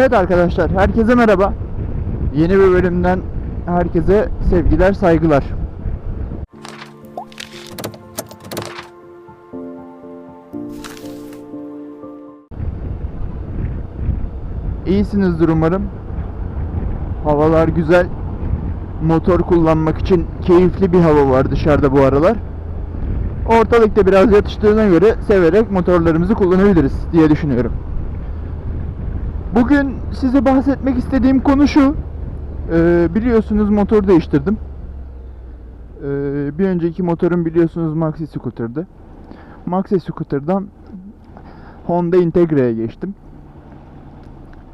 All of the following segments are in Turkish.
Evet arkadaşlar, herkese merhaba. Yeni bir bölümden herkese sevgiler, saygılar. İyisinizdir umarım. Havalar güzel. Motor kullanmak için keyifli bir hava var dışarıda bu aralar. Ortalıkta biraz yatıştığına göre severek motorlarımızı kullanabiliriz diye düşünüyorum. Bugün size bahsetmek istediğim konu şu. Ee, biliyorsunuz motor değiştirdim. Ee, bir önceki motorum biliyorsunuz Maxi Scooter'dı. Maxi Scooter'dan Honda Integra'ya geçtim.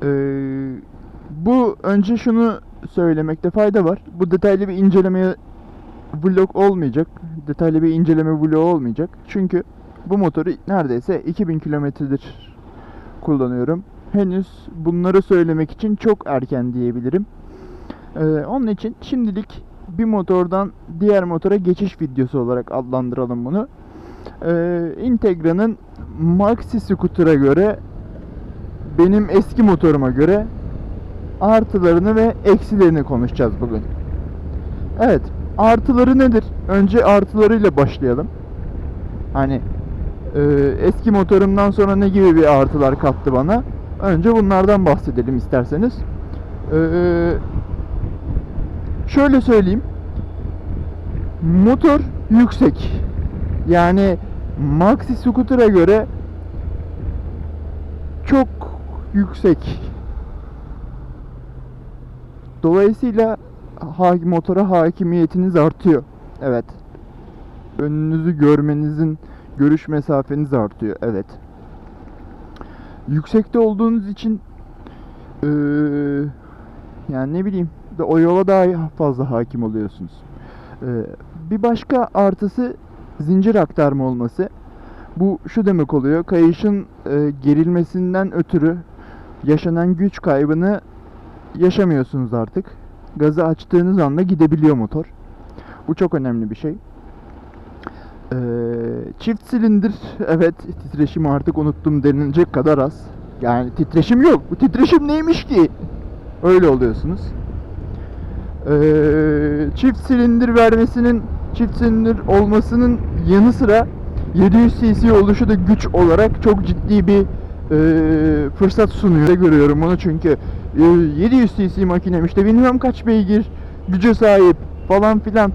Ee, bu önce şunu söylemekte fayda var. Bu detaylı bir incelemeye vlog olmayacak. Detaylı bir inceleme vlogu olmayacak. Çünkü bu motoru neredeyse 2000 kilometredir kullanıyorum. Henüz bunları söylemek için çok erken diyebilirim. Ee, onun için şimdilik bir motordan diğer motora geçiş videosu olarak adlandıralım bunu. Ee, Integra'nın Maxi Scooter'a göre benim eski motoruma göre artılarını ve eksilerini konuşacağız bugün. Evet, artıları nedir? Önce artılarıyla başlayalım. Hani e, eski motorumdan sonra ne gibi bir artılar kattı bana? Önce bunlardan bahsedelim isterseniz. Ee, şöyle söyleyeyim. Motor yüksek. Yani Maxi Scooter'a göre çok yüksek. Dolayısıyla motora hakimiyetiniz artıyor. Evet. Önünüzü görmenizin görüş mesafeniz artıyor. Evet. Yüksekte olduğunuz için eee, yani ne bileyim de o yola daha fazla hakim oluyorsunuz. Eee, bir başka artısı zincir aktarma olması. Bu şu demek oluyor. Kayışın e, gerilmesinden ötürü yaşanan güç kaybını yaşamıyorsunuz artık. Gazı açtığınız anda gidebiliyor motor. Bu çok önemli bir şey. Ee, çift silindir evet titreşimi artık unuttum denilecek kadar az. Yani titreşim yok. Bu titreşim neymiş ki? Öyle oluyorsunuz. Ee, çift silindir vermesinin çift silindir olmasının yanı sıra 700 cc oluşu da güç olarak çok ciddi bir e, fırsat sunuyor. Görüyorum onu çünkü e, 700 cc makinem işte bilmem kaç beygir güce sahip falan filan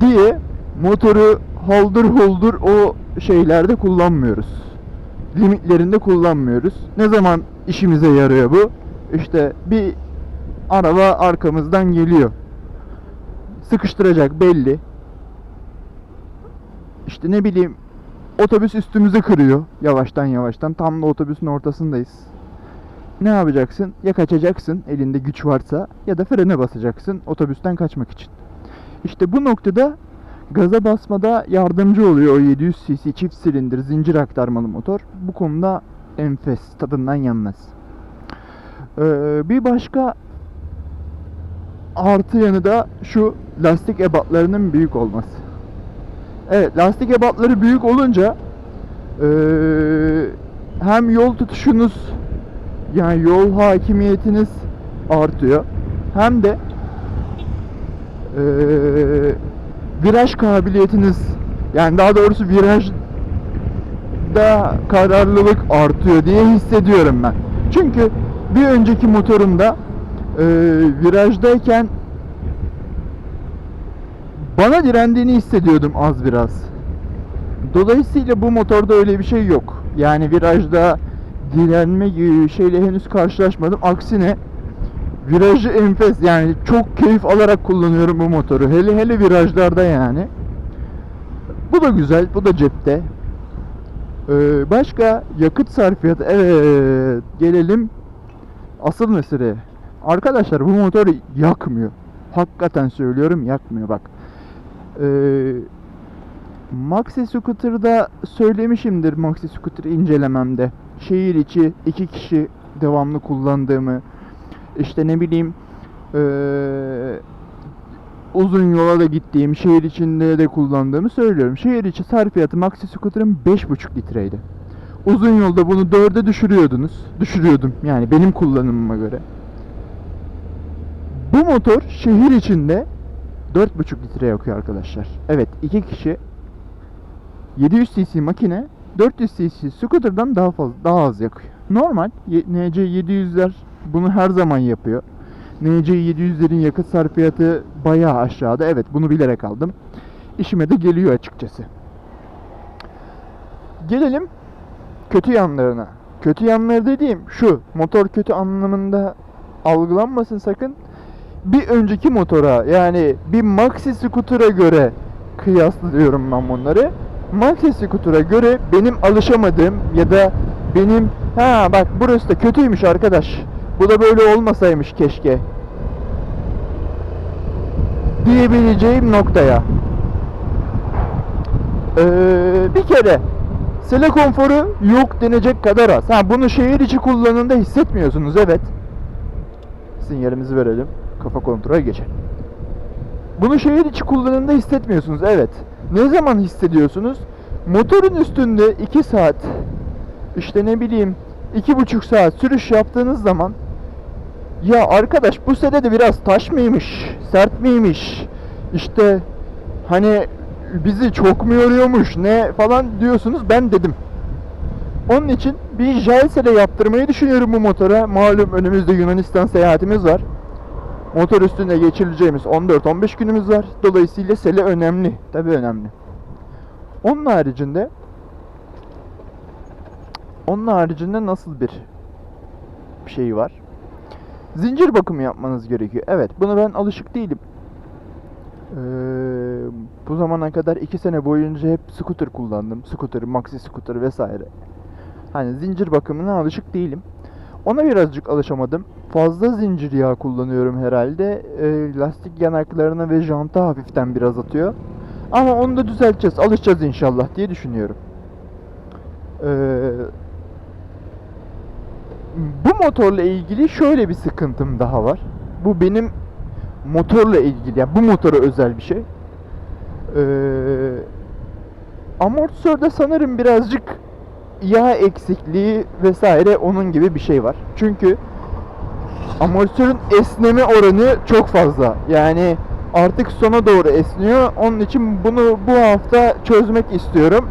diye motoru holdur holdur o şeylerde kullanmıyoruz. Limitlerinde kullanmıyoruz. Ne zaman işimize yarıyor bu? İşte bir araba arkamızdan geliyor. Sıkıştıracak belli. İşte ne bileyim otobüs üstümüze kırıyor yavaştan yavaştan. Tam da otobüsün ortasındayız. Ne yapacaksın? Ya kaçacaksın elinde güç varsa ya da frene basacaksın otobüsten kaçmak için. İşte bu noktada gaza basmada yardımcı oluyor o 700 cc çift silindir zincir aktarmalı motor. Bu konuda enfes, tadından yenmez. Ee, bir başka artı yanı da şu lastik ebatlarının büyük olması. Evet lastik ebatları büyük olunca eee, hem yol tutuşunuz yani yol hakimiyetiniz artıyor hem de eee, viraj kabiliyetiniz yani daha doğrusu virajda kararlılık artıyor diye hissediyorum ben. Çünkü bir önceki motorumda eee virajdayken bana direndiğini hissediyordum az biraz. Dolayısıyla bu motorda öyle bir şey yok. Yani virajda direnme gibi bir şeyle henüz karşılaşmadım. Aksine virajı enfes yani çok keyif alarak kullanıyorum bu motoru. Hele hele virajlarda yani. Bu da güzel, bu da cepte. Ee, başka yakıt sarfiyatı. Evet, gelelim asıl meseleye. Arkadaşlar bu motor yakmıyor. Hakikaten söylüyorum yakmıyor bak. Ee, Maxi Scooter'da söylemişimdir Maxi Scooter incelememde. Şehir içi iki kişi devamlı kullandığımı, işte ne bileyim ee, uzun yola da gittiğim, şehir içinde de kullandığımı söylüyorum. Şehir içi sarfiyatı Maxi Scooter'ın 5,5 litreydi. Uzun yolda bunu dörde düşürüyordunuz. Düşürüyordum yani benim kullanımıma göre. Bu motor şehir içinde 4,5 litre yakıyor arkadaşlar. Evet iki kişi 700 cc makine 400 cc scooter'dan daha fazla daha az yakıyor. Normal NC 700'ler bunu her zaman yapıyor. NC 700'lerin yakıt sarfiyatı bayağı aşağıda. Evet bunu bilerek aldım. İşime de geliyor açıkçası. Gelelim kötü yanlarına. Kötü yanları dediğim şu. Motor kötü anlamında algılanmasın sakın. Bir önceki motora yani bir Maxi Scooter'a göre kıyaslıyorum ben bunları. Maxi Scooter'a göre benim alışamadığım ya da benim ha bak burası da kötüymüş arkadaş. Bu da böyle olmasaymış keşke. Diyebileceğim noktaya. Ee, bir kere sele konforu yok denecek kadar az. Ha bunu şehir içi kullanımda hissetmiyorsunuz evet. Sinyalimizi verelim. Kafa kontrol geçelim. Bunu şehir içi kullanımda hissetmiyorsunuz evet. Ne zaman hissediyorsunuz? Motorun üstünde 2 saat işte ne bileyim iki buçuk saat sürüş yaptığınız zaman ya arkadaş bu sene de biraz taş mıymış, sert miymiş, işte hani bizi çok mu yoruyormuş ne falan diyorsunuz ben dedim. Onun için bir jel sele yaptırmayı düşünüyorum bu motora. Malum önümüzde Yunanistan seyahatimiz var. Motor üstünde geçireceğimiz 14-15 günümüz var. Dolayısıyla sele önemli. Tabii önemli. Onun haricinde onun haricinde nasıl bir şey var? Zincir bakımı yapmanız gerekiyor. Evet, bunu ben alışık değilim. Ee, bu zamana kadar 2 sene boyunca hep scooter kullandım. Scooter, maxi scooter vesaire. Hani zincir bakımına alışık değilim. Ona birazcık alışamadım. Fazla zincir yağı kullanıyorum herhalde. Ee, lastik yanaklarına ve janta hafiften biraz atıyor. Ama onu da düzelteceğiz. Alışacağız inşallah diye düşünüyorum. Ee, bu motorla ilgili şöyle bir sıkıntım daha var. Bu benim motorla ilgili, yani bu motora özel bir şey. Ee, amortisörde sanırım birazcık yağ eksikliği vesaire onun gibi bir şey var. Çünkü amortisörün esneme oranı çok fazla. Yani artık sona doğru esniyor. Onun için bunu bu hafta çözmek istiyorum.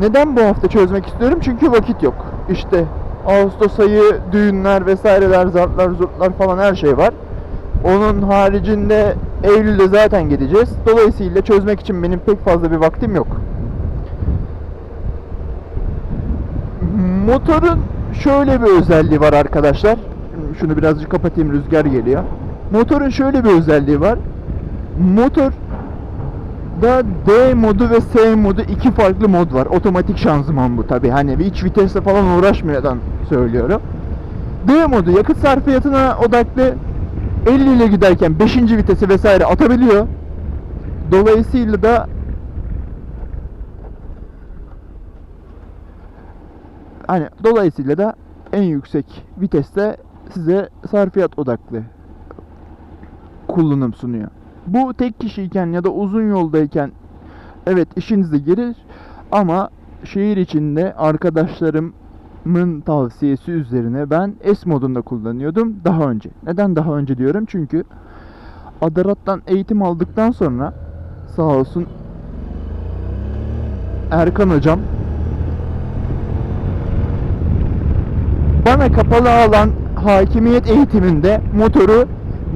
Neden bu hafta çözmek istiyorum? Çünkü vakit yok. İşte Ağustos ayı düğünler vesaireler, zartlar, zurtlar falan her şey var. Onun haricinde Eylül'de zaten gideceğiz. Dolayısıyla çözmek için benim pek fazla bir vaktim yok. Motorun şöyle bir özelliği var arkadaşlar. Şunu birazcık kapatayım rüzgar geliyor. Motorun şöyle bir özelliği var. Motor da D modu ve S modu iki farklı mod var. Otomatik şanzıman bu tabi. Hani iç vitesle falan uğraşmadan söylüyorum. D modu yakıt sarfiyatına odaklı 50 ile giderken 5. vitesi vesaire atabiliyor. Dolayısıyla da hani dolayısıyla da en yüksek viteste size sarfiyat odaklı kullanım sunuyor. Bu tek kişiyken ya da uzun yoldayken evet işinize gelir ama şehir içinde arkadaşlarımın tavsiyesi üzerine ben S modunda kullanıyordum daha önce. Neden daha önce diyorum? Çünkü Adarat'tan eğitim aldıktan sonra sağ olsun Erkan hocam bana kapalı alan hakimiyet eğitiminde motoru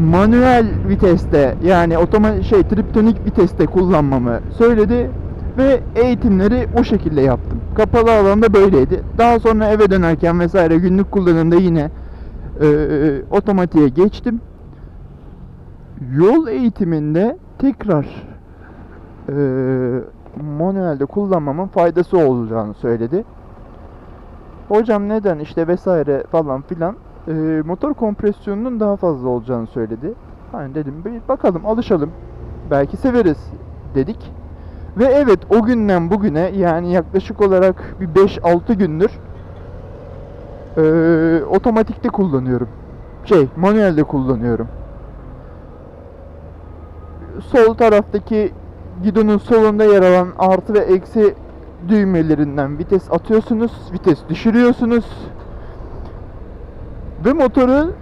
manuel viteste yani otoma şey triptonik viteste kullanmamı söyledi ve eğitimleri o şekilde yaptım. Kapalı alanda böyleydi. Daha sonra eve dönerken vesaire günlük kullanımda yine e, otomatiğe geçtim. Yol eğitiminde tekrar e, manuelde kullanmamın faydası olacağını söyledi. Hocam neden işte vesaire falan filan e, motor kompresyonunun daha fazla olacağını söyledi. Hani dedim bir bakalım alışalım. Belki severiz dedik. Ve evet o günden bugüne yani yaklaşık olarak bir 5-6 gündür e, otomatikte kullanıyorum. Şey manuelde kullanıyorum. Sol taraftaki gidonun solunda yer alan artı ve eksi düğmelerinden vites atıyorsunuz, vites düşürüyorsunuz. Ve motoru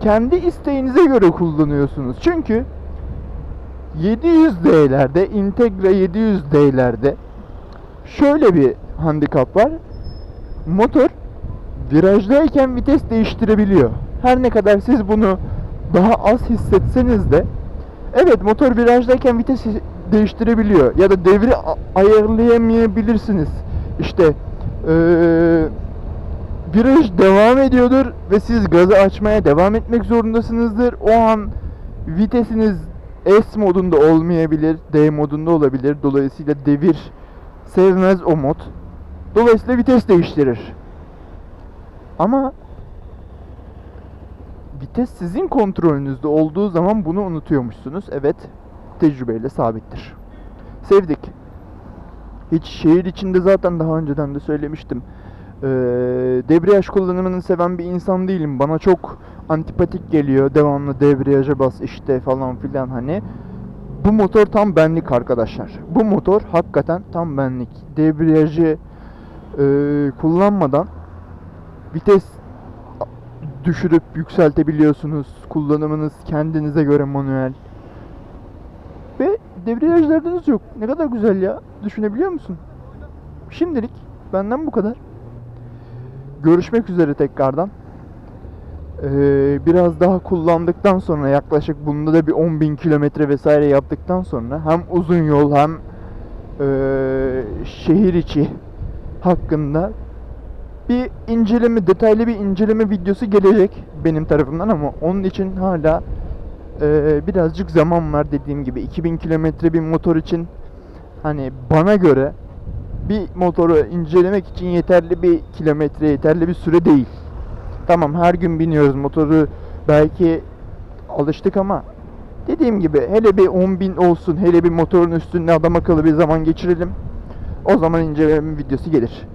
kendi isteğinize göre kullanıyorsunuz. Çünkü 700D'lerde, Integra 700D'lerde şöyle bir handikap var. Motor virajdayken vites değiştirebiliyor. Her ne kadar siz bunu daha az hissetseniz de evet motor virajdayken vites değiştirebiliyor ya da devri ayarlayamayabilirsiniz. İşte eee viraj devam ediyordur ve siz gazı açmaya devam etmek zorundasınızdır. O an vitesiniz S modunda olmayabilir, D modunda olabilir. Dolayısıyla devir sevmez o mod. Dolayısıyla vites değiştirir. Ama vites sizin kontrolünüzde olduğu zaman bunu unutuyormuşsunuz. Evet, tecrübeyle sabittir. Sevdik. Hiç şehir içinde zaten daha önceden de söylemiştim. Ee, debriyaj kullanımını seven bir insan değilim. Bana çok antipatik geliyor. Devamlı debriyaja bas işte falan filan hani. Bu motor tam benlik arkadaşlar. Bu motor hakikaten tam benlik. Debriyajı e, kullanmadan vites düşürüp yükseltebiliyorsunuz. Kullanımınız kendinize göre manuel. Ve debriyajlarınız yok. Ne kadar güzel ya. Düşünebiliyor musun? Şimdilik benden bu kadar. Görüşmek üzere tekrardan. Ee, biraz daha kullandıktan sonra yaklaşık bunda da bir 10.000 kilometre vesaire yaptıktan sonra hem uzun yol hem ee, şehir içi hakkında bir inceleme, detaylı bir inceleme videosu gelecek benim tarafımdan ama onun için hala ee, birazcık zaman var dediğim gibi 2000 kilometre bir motor için hani bana göre bir motoru incelemek için yeterli bir kilometre, yeterli bir süre değil. Tamam her gün biniyoruz motoru belki alıştık ama dediğim gibi hele bir 10.000 olsun hele bir motorun üstünde adam akıllı bir zaman geçirelim. O zaman inceleme videosu gelir.